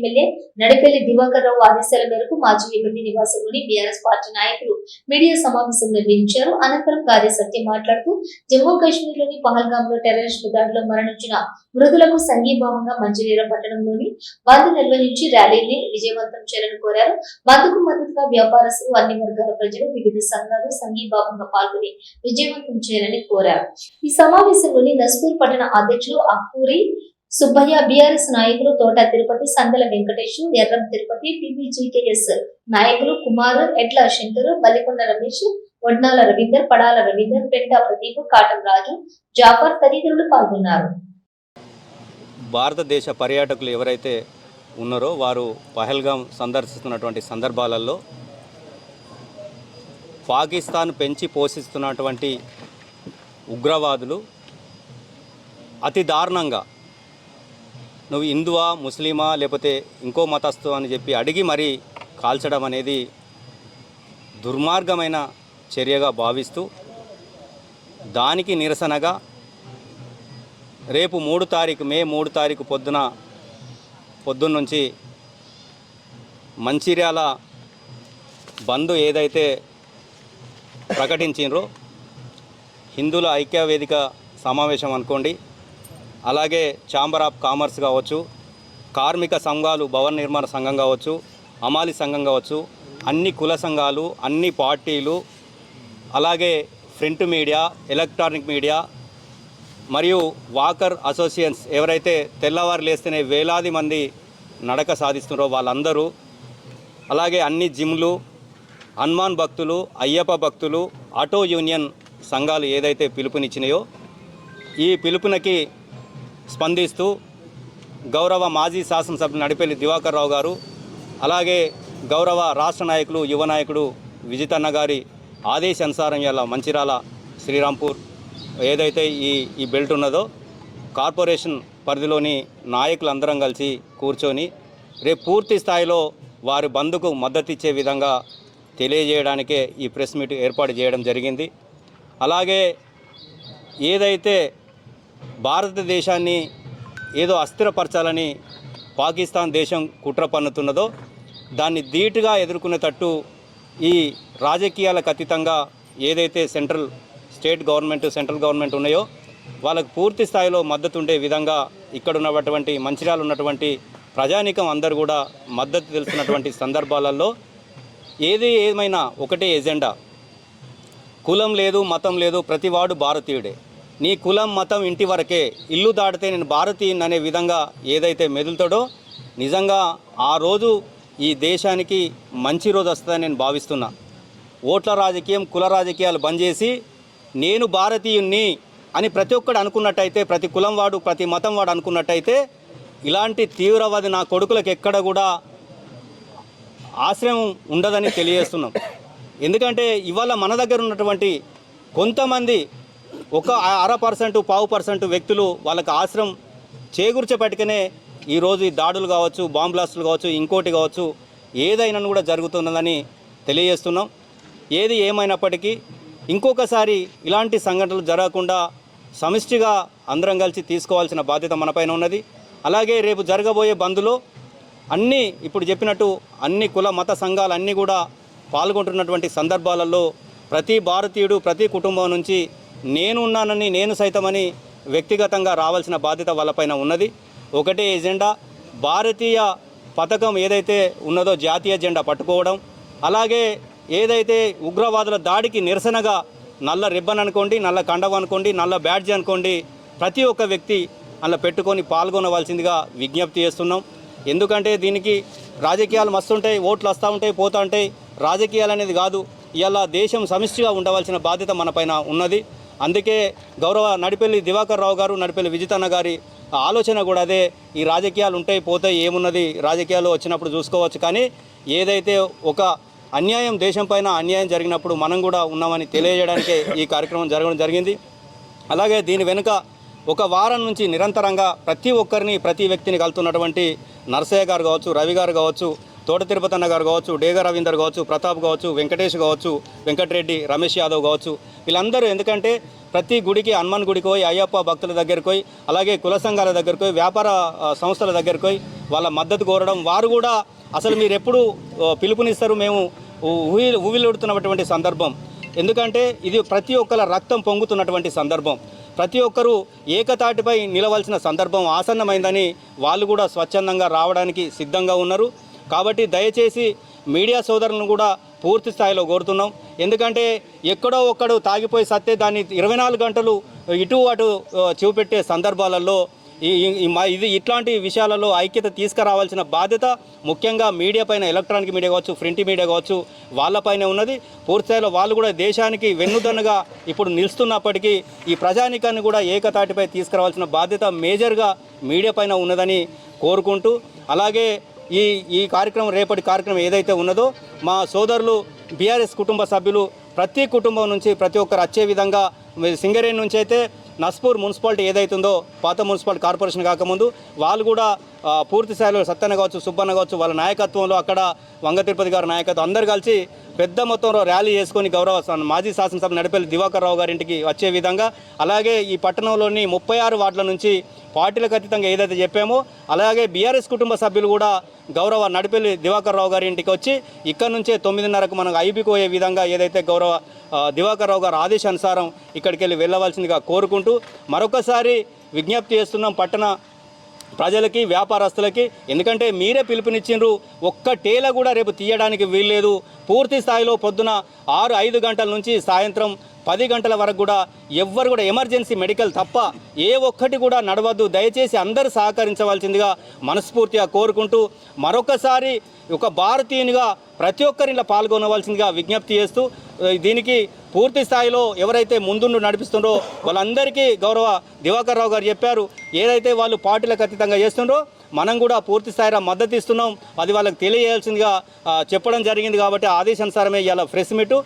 MLA Nadipelli Diwakar రావు ఆదేశాల మేరకు మాజీ ఎమ్మెల్యే నివాసంలోని బీఆర్ఎస్ పార్టీ నాయకులు మీడియా సమావేశం నిర్వహించారు. అనంతరం కార్యసత్యం మాట్లాడుతూ జమ్మూ కాశ్మీర్లోని పహల్గామ్లో టెర్రరిస్టు దాడిలో మరణించిన మృతులకు సంఘీభావంగా మంచినీర పట్టణంలోని బంద్ నిర్వహించి ర్యాలీని విజయవంతం చేయాలని కోరారు. బంద్కు మద్దతుగా వ్యాపారస్తులు అన్ని వర్గాల ప్రజలు వివిధ సంఘాలు సంఘీభావంగా పాల్గొని విజయవంతం చేయాలని కోరారు. ఈ సమావేశంలోని నస్పూర్ పట్టణ అధ్యక్షులు అక్కూరి సుబ్బయ్య బీఆర్ఎస్ నాయకులు తోట తిరుపతి సందల వెంకటేష్ ఎర్రం తిరుపతి టీబీజీకేఎస్ నాయకులు కుమార్ ఎడ్ల శంకర్ బల్లికొండ రమేష్ వడ్నాల రవీందర్ పడాల రవీందర్ పెంట ప్రదీప్ కాటం రాజు జాఫర్ తదితరులు పాల్గొన్నారు. భారతదేశ పర్యాటకులు ఎవరైతే ఉన్నారో వారు పహల్గాం సందర్శిస్తున్నటువంటి సందర్భాలలో పాకిస్తాన్ పెంచి పోషిస్తున్నటువంటి ఉగ్రవాదులు అతి దారుణంగా నువ్వు హిందువా ముస్లిమా లేకపోతే ఇంకో మతస్థు అని చెప్పి అడిగి మరీ కాల్చడం అనేది దుర్మార్గమైన చర్యగా భావిస్తూ దానికి నిరసనగా రేపు మూడు తారీఖు మే మూడు తారీఖు పొద్దున పొద్దున్న నుంచి మంచిర్యాల బంద్ ఏదైతే ప్రకటించిండ్రో హిందువుల ఐక్య వేదిక సమావేశం అనుకోండి. అలాగే ఛాంబర్ ఆఫ్ కామర్స్ కావచ్చు కార్మిక సంఘాలు భవన నిర్మాణ సంఘం కావచ్చు అమాలి సంఘం కావచ్చు అన్ని కుల సంఘాలు అన్ని పార్టీలు అలాగే ప్రింట్ మీడియా ఎలక్ట్రానిక్ మీడియా మరియు వాకర్ అసోసియేషన్స్ ఎవరైతే తెల్లవారు లేస్తేనే వేలాది మంది నడక సాధిస్తున్నారో వాళ్ళందరూ అలాగే అన్ని జిమ్లు హనుమాన్ భక్తులు అయ్యప్ప భక్తులు ఆటో యూనియన్ సంఘాలు ఏదైతే పిలుపునిచ్చినాయో ఈ పిలుపునకి స్పందిస్తూ గౌరవ మాజీ శాసనసభ్యులు నడిపేలి దివాకర్ రావు గారు అలాగే గౌరవ రాష్ట్ర నాయకులు యువ నాయకుడు విజితన్న గారి ఆదేశానుసారం ఇలా మంచిరాల శ్రీరాంపూర్ ఏదైతే ఈ ఈ బెల్ట్ ఉన్నదో కార్పొరేషన్ పరిధిలోని నాయకులందరం కలిసి కూర్చొని రేపు పూర్తి స్థాయిలో వారి బంధుకు మద్దతు ఇచ్చే విధంగా తెలియజేయడానికే ఈ ప్రెస్ మీట్ ఏర్పాటు చేయడం జరిగింది. అలాగే ఏదైతే భారతదేశాన్ని ఏదో అస్థిరపరచాలని పాకిస్తాన్ దేశం కుట్ర పన్నుతున్నదో దాన్ని ధీటుగా ఎదుర్కొనేటట్టు ఈ రాజకీయాలకు అతీతంగా ఏదైతే central state government central government ఉన్నాయో వాళ్ళకు పూర్తి స్థాయిలో మద్దతు ఉండే విధంగా ఇక్కడ ఉన్నటువంటి మంచిర్యాల ఉన్నటువంటి ప్రజానీకం అందరూ కూడా మద్దతు తెలుస్తున్నటువంటి సందర్భాలలో ఏది ఏమైనా ఒకటే ఎజెండా. కులం లేదు మతం లేదు ప్రతివాడు భారతీయుడే. నీ కులం మతం ఇంటి వరకే. ఇల్లు దాటితే నేను భారతీయుని అనే విధంగా ఏదైతే మెదులుతాడో నిజంగా ఆ రోజు ఈ దేశానికి మంచి రోజు వస్తుందని నేను భావిస్తున్నా. ఓట్ల రాజకీయం కుల రాజకీయాలు బంద్ చేసి నేను భారతీయుణ్ణి అని ప్రతి ఒక్కడు అనుకున్నట్టయితే ప్రతి కులం వాడు ప్రతి మతం వాడు అనుకున్నట్టయితే ఇలాంటి తీవ్రవాది నా కొడుకులకు ఎక్కడ కూడా ఆశ్రయం ఉండదని తెలియజేస్తున్నాం. ఎందుకంటే ఇవాళ మన దగ్గర ఉన్నటువంటి కొంతమంది ఒక అర పర్సెంట్ పావు పర్సెంట్ వ్యక్తులు వాళ్ళకి ఆశ్రయం చేకూర్చబెట్టుకనే ఈరోజు ఈ దాడులు కావచ్చు బాంబ్ బ్లాస్టులు కావచ్చు ఇంకోటి కావచ్చు ఏదైనా కూడా జరుగుతున్నదని తెలియజేస్తున్నాం. ఏది ఏమైనప్పటికీ ఇంకొకసారి ఇలాంటి సంఘటనలు జరగకుండా సమిష్టిగా అందరం కలిసి తీసుకోవాల్సిన బాధ్యత మనపైన ఉన్నది. అలాగే రేపు జరగబోయే బంద్లో అన్నీ ఇప్పుడు చెప్పినట్టు అన్ని కుల మత సంఘాలు అన్నీ కూడా పాల్గొంటున్నటువంటి సందర్భాలలో ప్రతి భారతీయుడు ప్రతి కుటుంబం నుంచి నేను ఉన్నానని నేను సైతమని వ్యక్తిగతంగా రావాల్సిన బాధ్యత వాళ్ళపైన ఉన్నది. ఒకటే ఎజెండా భారతీయ పథకం ఏదైతే ఉన్నదో జాతీయ జెండా పట్టుకోవడం. అలాగే ఏదైతే ఉగ్రవాదుల దాడికి నిరసనగా నల్ల రిబ్బన్ అనుకోండి నల్ల కండవ అనుకోండి నల్ల బ్యాడ్జ్ అనుకోండి ప్రతి ఒక్క వ్యక్తి అలా పెట్టుకొని పాల్గొనవలసిందిగా విజ్ఞప్తి చేస్తున్నాం. ఎందుకంటే దీనికి రాజకీయాలు మస్తుంటాయి ఓట్లు వస్తూ ఉంటాయి పోతూ ఉంటాయి. రాజకీయాలు అనేది కాదు ఇలా దేశం సమిష్టిగా ఉండవలసిన బాధ్యత మనపైన ఉన్నది. అందుకే గౌరవ నడిపెల్లి దివాకర్ రావు గారు నడిపెల్లి విజితన్న గారి ఆలోచన కూడా అదే. ఈ రాజకీయాలు ఉంటాయి పోతాయి ఏమున్నది రాజకీయాలు వచ్చినప్పుడు చూసుకోవచ్చు. కానీ ఏదైతే ఒక అన్యాయం దేశం పైన అన్యాయం జరిగినప్పుడు మనం కూడా ఉన్నామని తెలియజేయడానికే ఈ కార్యక్రమం జరగడం జరిగింది. అలాగే దీని వెనుక ఒక వారం నుంచి నిరంతరంగా ప్రతి ఒక్కరిని ప్రతి వ్యక్తిని కలుతున్నటువంటి నరసయ్య గారు కావచ్చు రవి గారు కావచ్చు తోట తిరుపతన్న గారు కావచ్చు డేగ రవీందర్ కావచ్చు ప్రతాప్ కావచ్చు వెంకటేష్ కావచ్చు వెంకటరెడ్డి రమేష్ యాదవ్ కావచ్చు వీళ్ళందరూ ఎందుకంటే ప్రతి గుడికి హనుమాన్ గుడికి పోయి అయ్యప్ప భక్తుల దగ్గరికి పోయి అలాగే కుల సంఘాల దగ్గరికి పోయి వ్యాపార సంస్థల దగ్గరికి పోయి వాళ్ళ మద్దతు కోరడం వారు కూడా అసలు మీరు ఎప్పుడు పిలుపునిస్తారు మేము ఊహి ఊవిలుడుతున్నటువంటి సందర్భం. ఎందుకంటే ఇది ప్రతి ఒక్కల రక్తం పొంగుతున్నటువంటి సందర్భం. ప్రతి ఒక్కరూ ఏకతాటిపై నిలవలసిన సందర్భం ఆసన్నమైందని వాళ్ళు కూడా స్వచ్ఛందంగా రావడానికి సిద్ధంగా ఉన్నారు. కాబట్టి దయచేసి మీడియా సోదరులను కూడా పూర్తి స్థాయిలో కోరుతున్నాం. ఎందుకంటే ఎక్కడో ఒక్కడు తాగిపోయి సత్తే దాన్ని ఇరవై నాలుగు గంటలు ఇటు అటు చూపెట్టే సందర్భాలలో ఈ ఇది ఇట్లాంటి విషయాలలో ఐక్యత తీసుకురావాల్సిన బాధ్యత ముఖ్యంగా మీడియా పైన ఎలక్ట్రానిక్ మీడియా కావచ్చు ప్రింట్ మీడియా కావచ్చు వాళ్ళపైనే ఉన్నది. పూర్తిస్థాయిలో వాళ్ళు కూడా దేశానికి వెన్నుదన్నుగా ఇప్పుడు నిలుస్తున్నప్పటికీ ఈ ప్రజానికాన్ని కూడా ఏకతాటిపై తీసుకురావాల్సిన బాధ్యత మేజర్గా మీడియా పైన ఉన్నదని కోరుకుంటూ అలాగే ఈ ఈ కార్యక్రమం రేపటి కార్యక్రమం ఏదైతే ఉన్నదో మా సోదరులు బీఆర్ఎస్ కుటుంబ సభ్యులు ప్రతి కుటుంబం నుంచి ప్రతి ఒక్కరు వచ్చే విధంగా సింగరేణి నుంచి అయితే నస్పూర్ మున్సిపాలిటీ ఏదైతుందో పాత మున్సిపాలిటీ కార్పొరేషన్ కాకముందు వాళ్ళు కూడా పూర్తి స్థాయిలో సత్యన్న కావచ్చు సుబ్బన్న కావచ్చు వాళ్ళ నాయకత్వంలో అక్కడ వంగ తిరుపతి గారి నాయకత్వం అందరు కలిసి పెద్ద మొత్తంలో ర్యాలీ చేసుకొని గౌరవ మాజీ శాసనసభ నడిపల్లి దివాకర్ రావు గారింటికి వచ్చే విధంగా అలాగే ఈ పట్టణంలోని ముప్పై ఆరు వార్డుల నుంచి పార్టీలకు అతీతంగా ఏదైతే చెప్పామో అలాగే బీఆర్ఎస్ కుటుంబ సభ్యులు కూడా గౌరవ నడిపల్లి దివాకర్ రావు గారి ఇంటికి వచ్చి ఇక్కడ నుంచే తొమ్మిదిన్నరకు మనకు ఐబీకి పోయే విధంగా ఏదైతే గౌరవ దివాకర్ రావు గారి ఆదేశానుసారం ఇక్కడికి వెళ్ళి వెళ్ళవలసిందిగా కోరుకుంటూ మరొకసారి విజ్ఞప్తి చేస్తున్నాం పట్టణ ప్రజలకి వ్యాపారస్తులకి. ఎందుకంటే మీరే పిలుపునిచ్చిండ్రు. ఒక్క టేల కూడా రేపు తీయడానికి వీల్లేదు. పూర్తి స్థాయిలో పొద్దున ఆరు ఐదు గంటల నుంచి సాయంత్రం పది గంటల వరకు కూడా ఎవ్వరు కూడా ఎమర్జెన్సీ మెడికల్ తప్ప ఏ ఒక్కటి కూడా నడవద్దు. దయచేసి అందరూ సహకరించవలసిందిగా మనస్ఫూర్తిగా కోరుకుంటూ మరొకసారి ఒక భారతీయునిగా ప్రతి ఒక్కరిలో పాల్గొనవలసిందిగా విజ్ఞప్తి చేస్తూ దీనికి పూర్తి స్థాయిలో ఎవరైతే ముందుండు నడిపిస్తుండో వాళ్ళందరికీ గౌరవ దివాకర్ రావు గారు చెప్పారు. ఏదైతే వాళ్ళు పార్టీలకు అతీతంగా చేస్తుండో మనం కూడా పూర్తి స్థాయిలో మద్దతు ఇస్తున్నాం. అది వాళ్ళకి తెలియజేయాల్సిందిగా చెప్పడం జరిగింది కాబట్టి ఆదేశానుసారమే ఇవాళ ప్రెస్ మీటు.